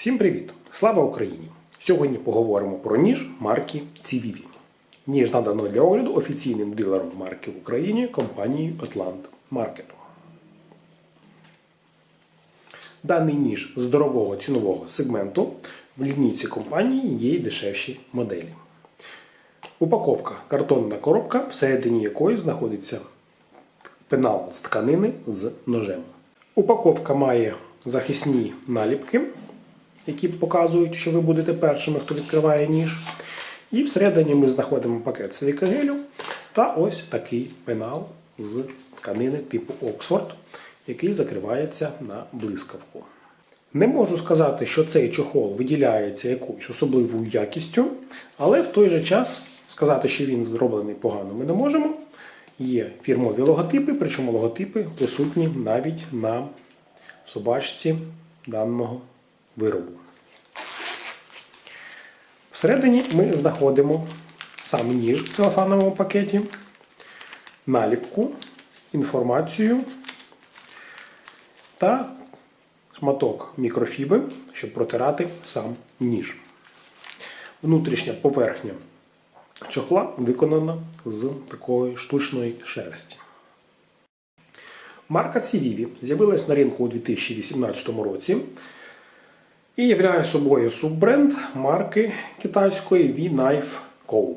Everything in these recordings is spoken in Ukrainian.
Всім привіт! Слава Україні! Сьогодні поговоримо про ніж марки Civivi. Ніж надано для огляду офіційним дилером марки в Україні компанією Atlant Market. Даний ніж з дорогого цінового сегменту в лінійці компанії є й дешевші моделі. Упаковка картонна коробка, всередині якої знаходиться пенал з тканини з ножем. Упаковка має захисні наліпки, які показують, що ви будете першими, хто відкриває ніж. І всередині ми знаходимо пакет силікагелю та ось такий пенал з тканини типу Оксфорд, який закривається на блискавку. Не можу сказати, що цей чохол виділяється якоюсь особливою якістю, але в той же час сказати, що він зроблений погано, ми не можемо. Є фірмові логотипи, причому логотипи присутні навіть на собачці даного виробу. Всередині ми знаходимо сам ніж в целофановому пакеті, наліпку, інформацію та шматок мікрофіби, щоб протирати сам ніж. Внутрішня поверхня чохла виконана з такої штучної шерсті. Марка Civivi з'явилась на ринку у 2018 році і являє собою суббренд марки китайської V-Knife Co.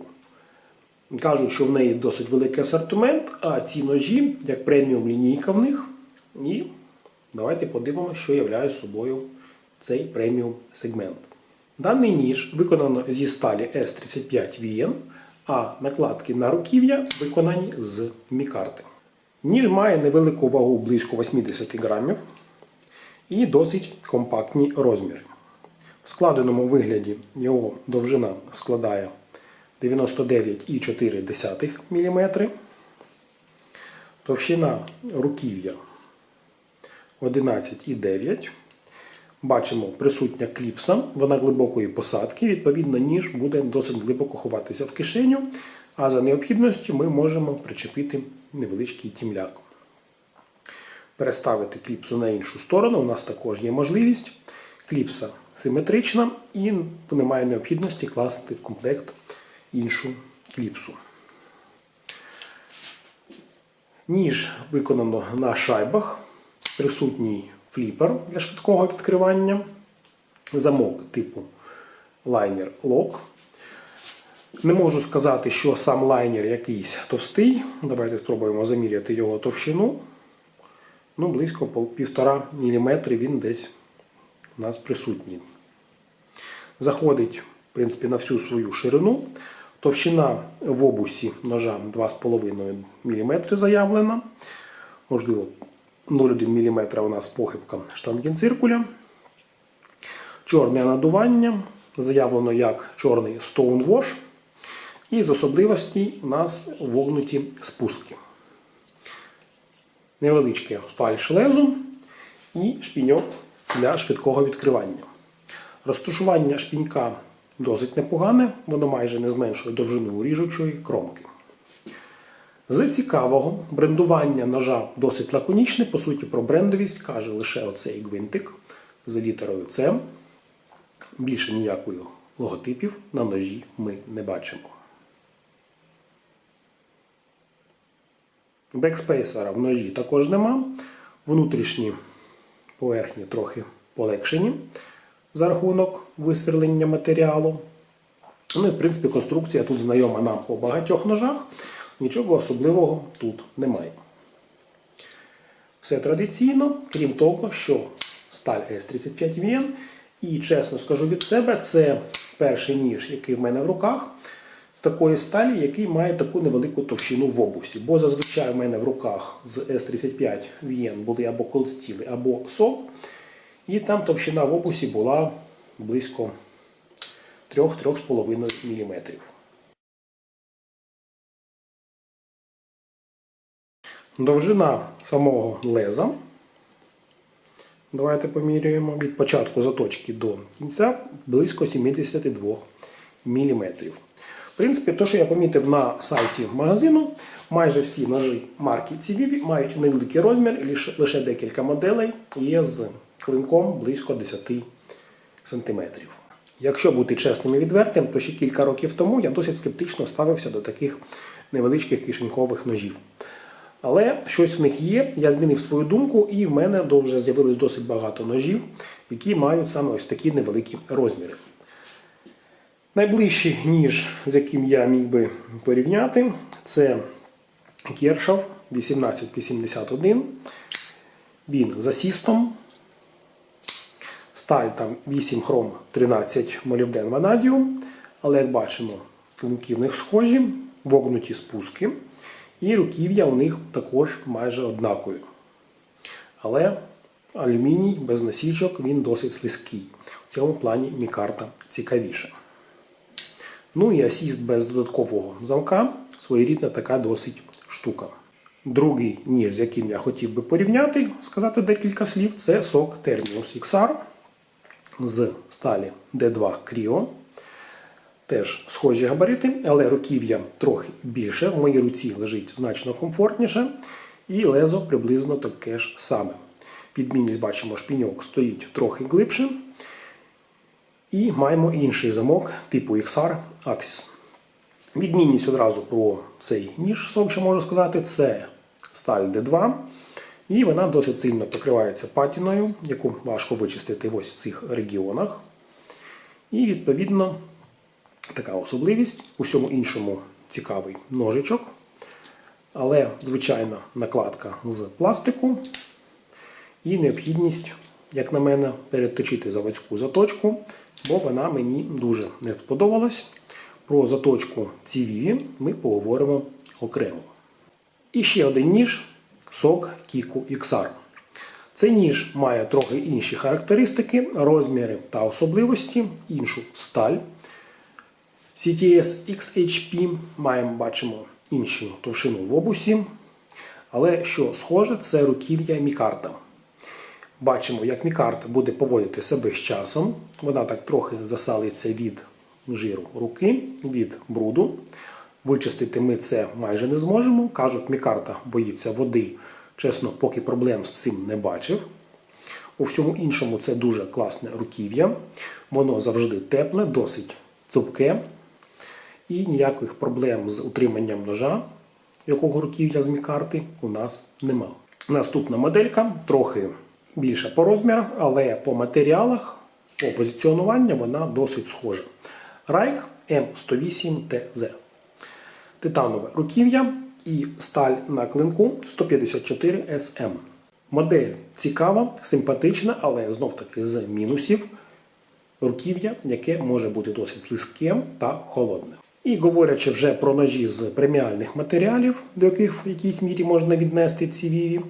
Кажуть, що в неї досить великий асортимент, а ці ножі, як преміум лінійка в них. І давайте подивимося, що являє собою цей преміум сегмент. Даний ніж виконано зі сталі S35 VN, а накладки на руків'я виконані з мікарти. Ніж має невелику вагу близько 80 грамів і досить компактні розміри. В складеному вигляді його довжина складає 99,4 мм, товщина руків'я 11,9 Бачимо присутня кліпса, вона глибокої посадки, відповідно, ніж буде досить глибоко ховатися в кишеню, а за необхідністю ми можемо причепити невеличкий тімляк. Переставити кліпсу на іншу сторону у нас також є можливість. Кліпса симетрична і немає необхідності класти в комплект іншу кліпсу. Ніж виконано на шайбах, присутній фліпер для швидкого відкривання, замок типу лайнер лок. Не можу сказати, що сам лайнер якийсь товстий. Давайте спробуємо заміряти його товщину. Ну, Близько 1,5 мм він десь у нас присутній. Заходить, в принципі, на всю свою ширину. Товщина в обусі ножа 2,5 мм заявлена. Можливо, 0,1 мм у нас похибка штангенциркуля. Чорне надування. Заявлено як чорний Stonewash. І з особливостей у нас вогнуті спуски. Невеличке фальш лезу і шпіньок для швидкого відкривання. Розташування шпінька досить непогане, воно майже не зменшує довжину ріжучої кромки. З цікавого, брендування ножа досить лаконічне, по суті, про брендовість каже лише оцей гвинтик з літерою С. Більше ніякої логотипів на ножі ми не бачимо. Бекспейсера в ножі також нема. Внутрішні поверхні трохи полегшені за рахунок висверлення матеріалу. Ну і, в принципі, конструкція тут знайома нам по багатьох ножах. Нічого особливого тут немає. Все традиційно, крім того, що сталь S35VN, і чесно скажу від себе, це перший ніж, який в мене в руках, з такої сталі, який має таку невелику товщину в обусі. Бо зазвичай в мене в руках з S35 VN були або колстіли, або сок. І там товщина в обусі була близько 3-3,5 мм. Довжина самого леза. Давайте поміряємо від початку заточки до кінця близько 72 мм. В принципі, те, що я помітив на сайті магазину, майже всі ножі марки Civivi мають невеликий розмір, лише, лише декілька моделей є з клинком близько 10 см. Якщо бути чесним і відвертим, то ще кілька років тому я досить скептично ставився до таких невеличких кишенькових ножів. Але щось в них є, я змінив свою думку, і в мене вже з'явилось досить багато ножів, які мають саме ось такі невеликі розміри. Найближчий ніж, з яким я міг би порівняти, це Кершав 1881. Він з асістом. Сталь там 8 хром 13 молібден ванадіум. Але як бачимо, клинки в них схожі, вогнуті спуски. І руків'я у них також майже однакові. Але алюміній без насічок він досить слизький. В цьому плані мікарта цікавіша. Ну і асіст без додаткового замка своєрідна така досить штука. Другий ніж, з яким я хотів би порівняти, сказати декілька слів, це сок Terminus XR з сталі D2 Creo. Теж схожі габарити, але руків'я трохи більше. В моїй руці лежить значно комфортніше. І лезо приблизно таке ж саме. Відмінність бачимо, шпіньок стоїть трохи глибше. І маємо інший замок типу XR Axis. Відмінність одразу про цей ніж сок, можу сказати, це сталь D2. І вона досить сильно покривається патіною, яку важко вичистити ось в цих регіонах. І відповідно така особливість. У всьому іншому цікавий ножичок. Але звичайна накладка з пластику. І необхідність, як на мене, переточити заводську заточку, бо вона мені дуже не сподобалась. Про заточку цівіві ми поговоримо окремо. І ще один ніж сок Kiku XR. Цей ніж має трохи інші характеристики, розміри та особливості, іншу сталь. CTS XHP маємо, бачимо іншу товщину в обусі. Але що схоже, це руків'я мікарта. Бачимо, як мікарта буде поводити себе з часом. Вона так трохи засалиться від жиру руки, від бруду. Вичистити ми це майже не зможемо. Кажуть, мікарта боїться води. Чесно, поки проблем з цим не бачив. У всьому іншому це дуже класне руків'я. Воно завжди тепле, досить цупке. І ніяких проблем з утриманням ножа, якого руків'я з мікарти, у нас нема. Наступна моделька трохи більша по розмірах, але по матеріалах, по позиціонуванню вона досить схожа. Райк М108ТЗ. Титанове руків'я і сталь на клинку 154 SM. Модель цікава, симпатична, але знов-таки з мінусів. Руків'я, яке може бути досить слизьким та холодним. І говорячи вже про ножі з преміальних матеріалів, до яких в якійсь мірі можна віднести ці віві,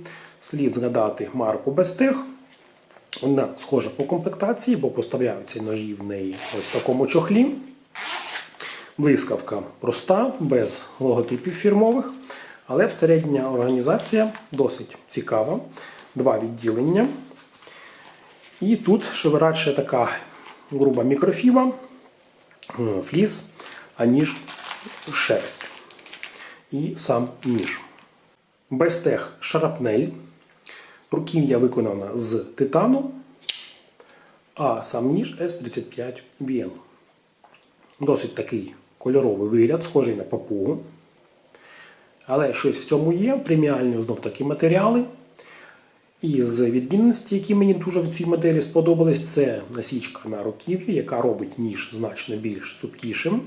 слід згадати марку Bestech. Вона схожа по комплектації, бо поставляються ножі в неї ось в такому чохлі. Блискавка проста, без логотипів фірмових, але всередня організація досить цікава. Два відділення. І тут шевирадше така груба мікрофіба, фліс, аніж шерсть. І сам ніж. Безтех шарапнель. Руків'я виконана з титану, а сам ніж S35 VN. Досить такий кольоровий вигляд, схожий на папугу. Але щось в цьому є. Преміальні знов такі матеріали. І з відмінності, які мені дуже в цій моделі сподобались, це насічка на руків'я, яка робить ніж значно більш цупкішим.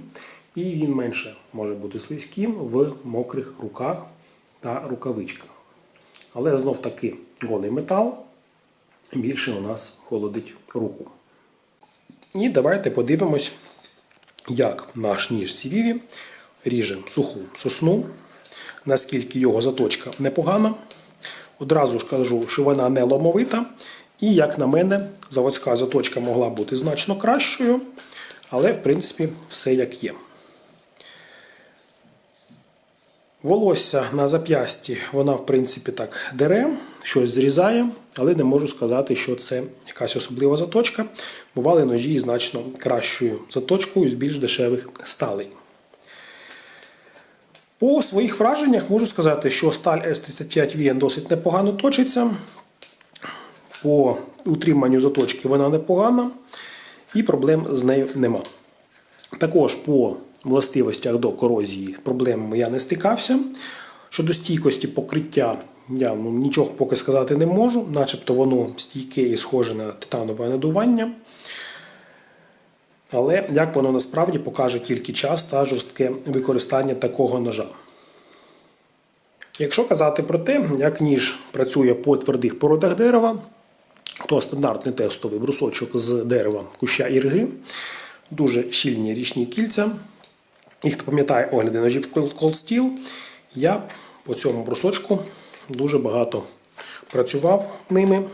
І він менше може бути слизьким в мокрих руках та рукавичках. Але знов таки голий метал більше у нас холодить руку. І давайте подивимось, як наш ніж Сівіві ріже суху сосну, наскільки його заточка непогана. Одразу ж кажу, що вона не ломовита. І, як на мене, заводська заточка могла бути значно кращою, але, в принципі, все як є. Волосся на зап'ясті вона, в принципі, так дере, щось зрізає, але не можу сказати, що це якась особлива заточка. Бували ножі значно кращою заточкою з більш дешевих сталей. По своїх враженнях можу сказати, що сталь S35 VN досить непогано точиться. По утриманню заточки вона непогана. і проблем з нею нема. Також по властивостях до корозії проблемами я не стикався. Щодо стійкості покриття, я ну, нічого поки сказати не можу, начебто воно стійке і схоже на титанове надування. Але як воно насправді покаже тільки час та жорстке використання такого ножа. Якщо казати про те, як ніж працює по твердих породах дерева, то стандартний тестовий брусочок з дерева куща ірги, дуже щільні річні кільця. І хто пам'ятає огляди ножів Cold Steel, я по цьому брусочку дуже багато працював ними.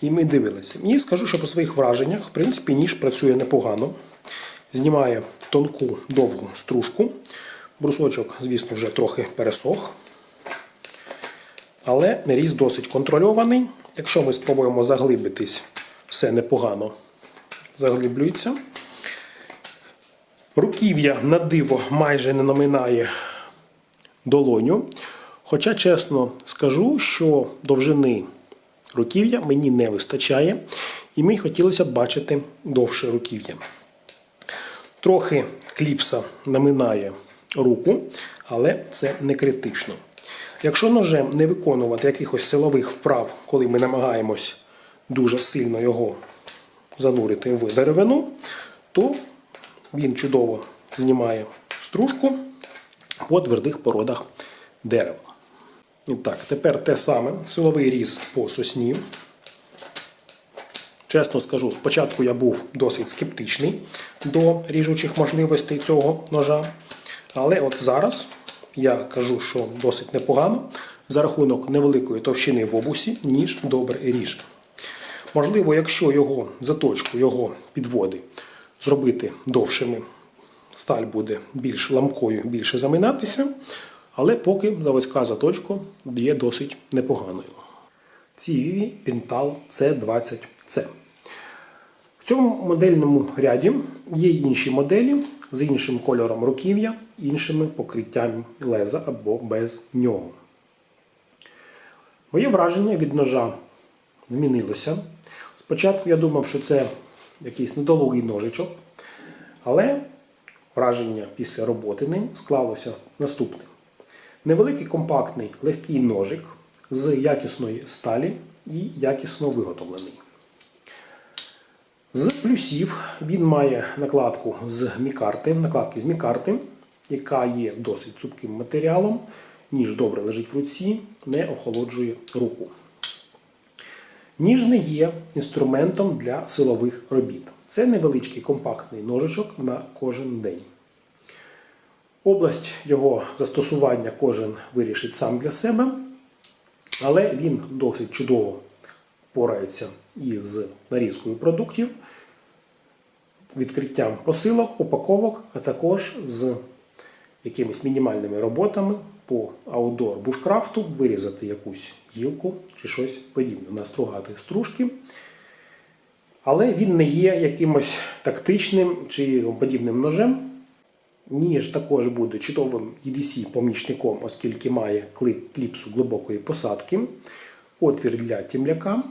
І ми дивилися. І скажу, що по своїх враженнях, в принципі, ніж працює непогано. Знімає тонку довгу стружку. Брусочок, звісно, вже трохи пересох. Але різ досить контрольований. Якщо ми спробуємо заглибитись, все непогано заглиблюється. Руків'я на диво майже не наминає долоню. Хоча, чесно скажу, що довжини руків'я мені не вистачає, і мені хотілося б бачити довше руків'я. Трохи кліпса наминає руку, але це не критично. Якщо ножем не виконувати якихось силових вправ, коли ми намагаємось дуже сильно його занурити в деревину, то він чудово знімає стружку по твердих породах дерева. І так, тепер те саме силовий різ по сосні. Чесно скажу, спочатку я був досить скептичний до ріжучих можливостей цього ножа. Але от зараз я кажу, що досить непогано. За рахунок невеликої товщини в обусі, ніж добре ріже. Можливо, якщо його заточку, його підводи зробити довшими, сталь буде більш ламкою, більше заминатися. Але поки заводська заточка є досить непоганою. Ціві Пінтал C20C. В цьому модельному ряді є інші моделі з іншим кольором руків'я, іншими покриттями леза або без нього. Моє враження від ножа змінилося. Спочатку я думав, що це якийсь недолугий ножичок, але враження після роботи ним склалося наступне. Невеликий компактний легкий ножик з якісної сталі і якісно виготовлений. З плюсів він має накладку з мікарти, накладки з мікарти, яка є досить цупким матеріалом, ніж добре лежить в руці, не охолоджує руку. Ніж не є інструментом для силових робіт. Це невеличкий компактний ножичок на кожен день. Область його застосування кожен вирішить сам для себе, але він досить чудово порається із нарізкою продуктів, відкриттям посилок, упаковок, а також з якимись мінімальними роботами по аудор бушкрафту, вирізати якусь гілку чи щось подібне, настругати стружки. Але він не є якимось тактичним чи подібним ножем. Ніж також буде чудовим EDC-помічником, оскільки має клип кліпсу глибокої посадки, отвір для тімляка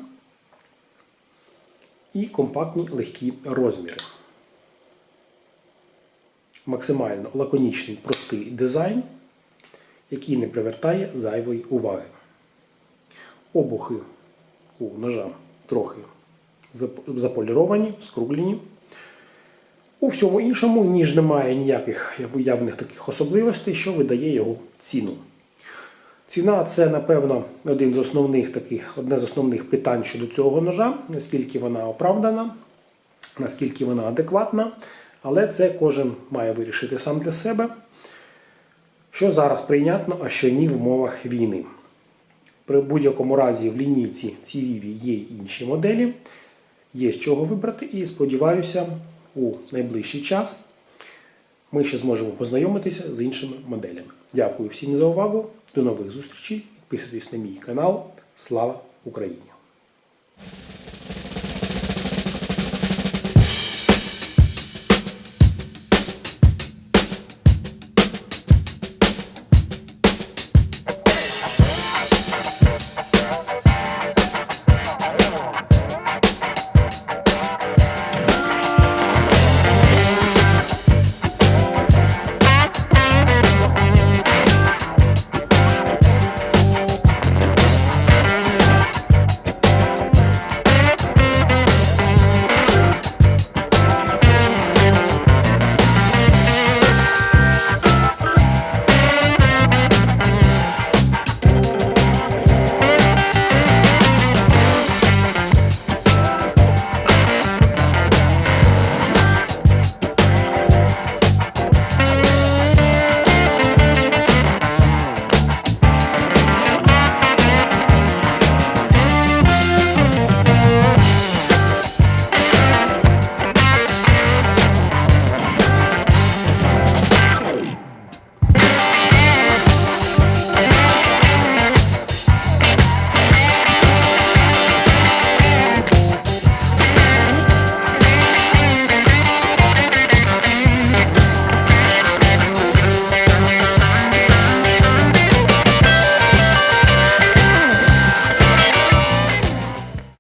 і компактні легкі розміри. Максимально лаконічний простий дизайн, який не привертає зайвої уваги. Обухи у ножа трохи заполіровані, скруглені. У всьому іншому, ніж немає ніяких виявних таких особливостей, що видає його ціну. Ціна це, напевно, один з основних таких, одне з основних питань щодо цього ножа, наскільки вона оправдана, наскільки вона адекватна. Але це кожен має вирішити сам для себе, що зараз прийнятно, а що ні в умовах війни. При будь-якому разі в лінійці CVV є інші моделі, є з чого вибрати, і сподіваюся, у найближчий час ми ще зможемо познайомитися з іншими моделями. Дякую всім за увагу. До нових зустрічей. Підписуйтесь на мій канал. Слава Україні!